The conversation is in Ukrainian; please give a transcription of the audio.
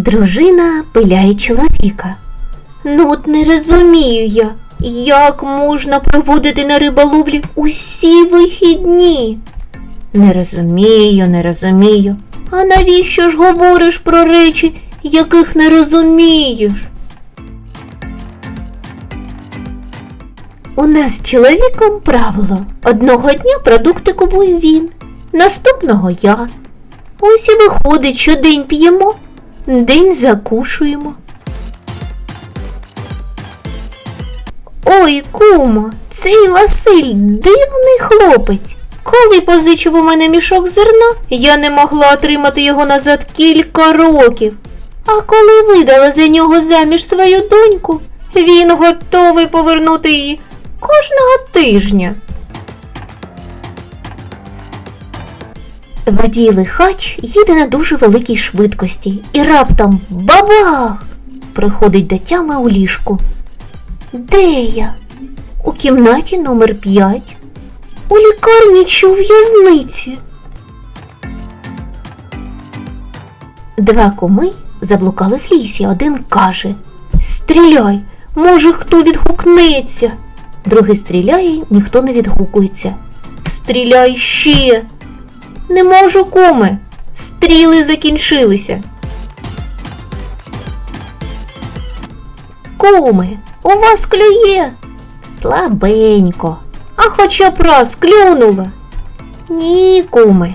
Дружина пиляє чоловіка. Ну от не розумію я, як можна проводити на риболовлі усі вихідні. Не розумію, не розумію. А навіщо ж говориш про речі, яких не розумієш? У нас з чоловіком правило. Одного дня продукти купує він, наступного я. Ось і виходить, що день п'ємо, день закушуємо. Ой, кумо, цей Василь дивний хлопець. Коли позичив у мене мішок зерна, я не могла отримати його назад кілька років. А коли видала за нього заміж свою доньку, він готовий повернути її кожного тижня. Водій лихач їде на дуже великій швидкості і раптом бабах! Приходить до тями у ліжку. Де я? У кімнаті номер 5 У лікарні чи у в'язниці. Два куми заблукали в лісі. Один каже Стріляй, може хто відгукнеться. Другий стріляє, ніхто не відгукується. Стріляй ще. Не можу, куми. Стріли закінчилися. Куми, у вас клює? Слабенько. А хоча б раз клюнула. Ні, куми,